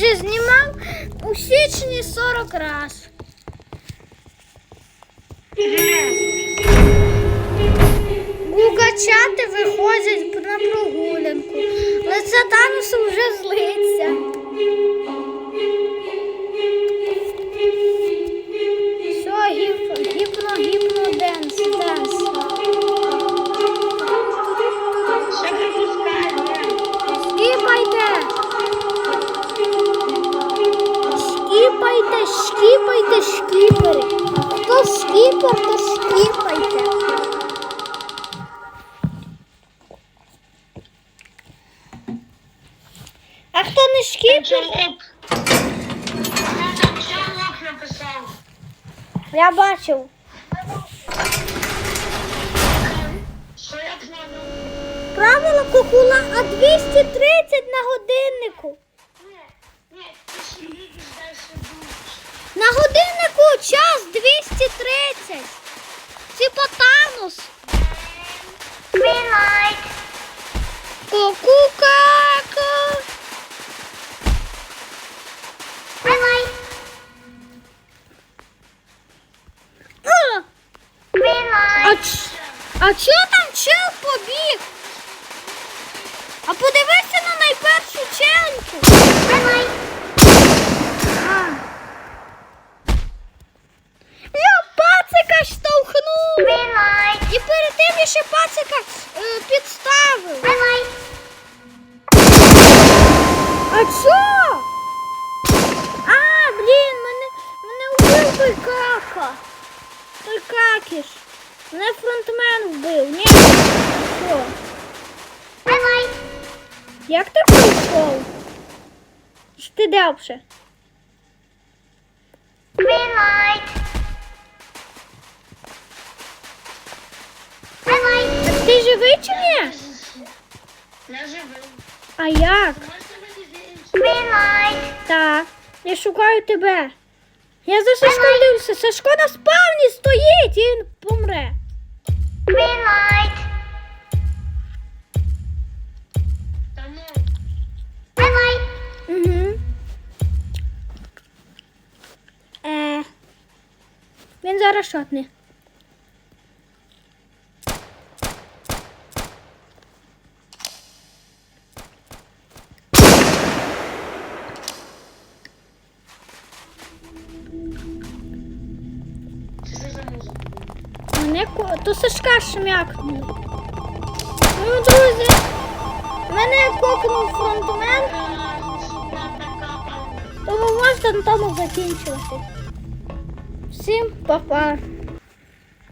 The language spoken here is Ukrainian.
вже знімав у січні 40 раз. Гукачати виходять на прогулянку. Лице Танусу вже злиться. Скіпери. Хто скіпер, то скіпайте. А хто не? Чоловік. Я бачив. Правило кукула, а 230 на годиннику. Ні, ні, ти ще їдеш далі будеш. На годиннику час 230. Типа Танус. Green Ку-ку-ка-ка. Green А, Green а, ч- а чого там чел побіг? А подивися на найпершу челеньку. А. Я пацика штовхнув. І перед тим я ще пацика е, підставив. А що? А, блін, мене, мене вбив той кака. Той какіш. Мене фронтмен вбив. Ні. Що? Як ти прийшов? Що ти де вже? Так ти живий чи ні? Я живий. А як? Мені? Так. Я шукаю тебе. Я за Сашко дивлюся. Сашко на спавні стоїть і він помре. Та ну, Угу. Е. Він зараз шотне. Мене ко... то Сашка шмякнув. Ну, друзі, мене кокнув фронтмен, Тому можна на тому закінчувати. Всім па-па.